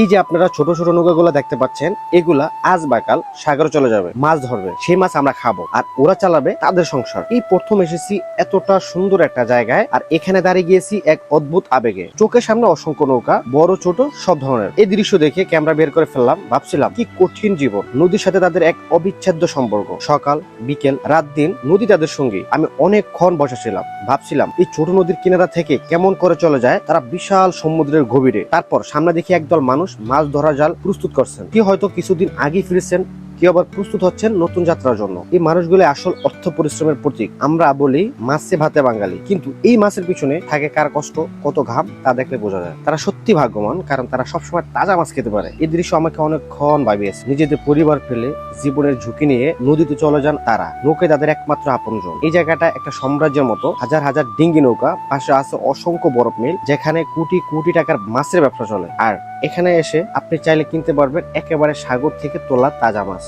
এই যে আপনারা ছোট ছোট নৌকাগুলো দেখতে পাচ্ছেন, এগুলা আজ বা কাল সাগরে চলে যাবে, মাছ ধরবে, সেই মাছ আমরা খাব আর ওরা চালাবে তাদের সংসার। এই প্রথম এসেছি এতটা সুন্দর একটা জায়গায় আর এখানে দাঁড়িয়ে গিয়েছি এক অদ্ভুত আবেগে। চোখের সামনে অসংখ্য নৌকা, বড়, ছোট, সব ধরনের। এই দৃশ্য দেখে ক্যামেরা বের করে ফেললাম, ভাবছিলাম কি কঠিন জীবন। নদীর সাথে তাদের এক অবিচ্ছেদ্য সম্পর্ক। সকাল, বিকেল, রাত, দিন, নদী তাদের সঙ্গী। আমি অনেকক্ষণ বসেছিলাম, ভাবছিলাম এই ছোট নদীর কিনারা থেকে কেমন করে চলে যায়, তারা বিশাল সমুদ্রের গভীরে। তারপর সামনে দেখি একদল মানুষ মাছ ধরা জাল প্রস্তুত করছেন। কি হয়তো কিছুদিন আগে ফিরেছেন, কেউ আবার প্রস্তুত হচ্ছেন নতুন যাত্রার জন্য। এই মানুষগুলো আসল অর্থ পরিশ্রমের প্রতীক। আমরা বলি মাছে ভাতে বাঙালি। কিন্তু এই মাছের পিছনে থাকে কার কষ্ট, কত ঘাম, তা দেখলে বোঝা যায়। তারা সত্যি ভাগ্যবান, কারণ তারা সবসময় তাজা মাছ খেতে পারে। এই দৃশ্য আমাকে অনেকক্ষণ ভাবিয়েছে। নিজেদের পরিবার ফেলে জীবনের ঝুঁকি নিয়ে নদীতে চলে যান তারা। নৌকায় তাদের একমাত্র আপনজন। এই জায়গাটা একটা সাম্রাজ্যের মতো। হাজার হাজার ডিঙ্গি নৌকা, পাশে আছে অসংখ্য বরফ মিল, যেখানে কোটি কোটি টাকার মাছের ব্যবসা চলে। আর এখানে এসে আপনি চাইলে কিনতে পারবেন একেবারে সাগর থেকে তোলা তাজা মাছ।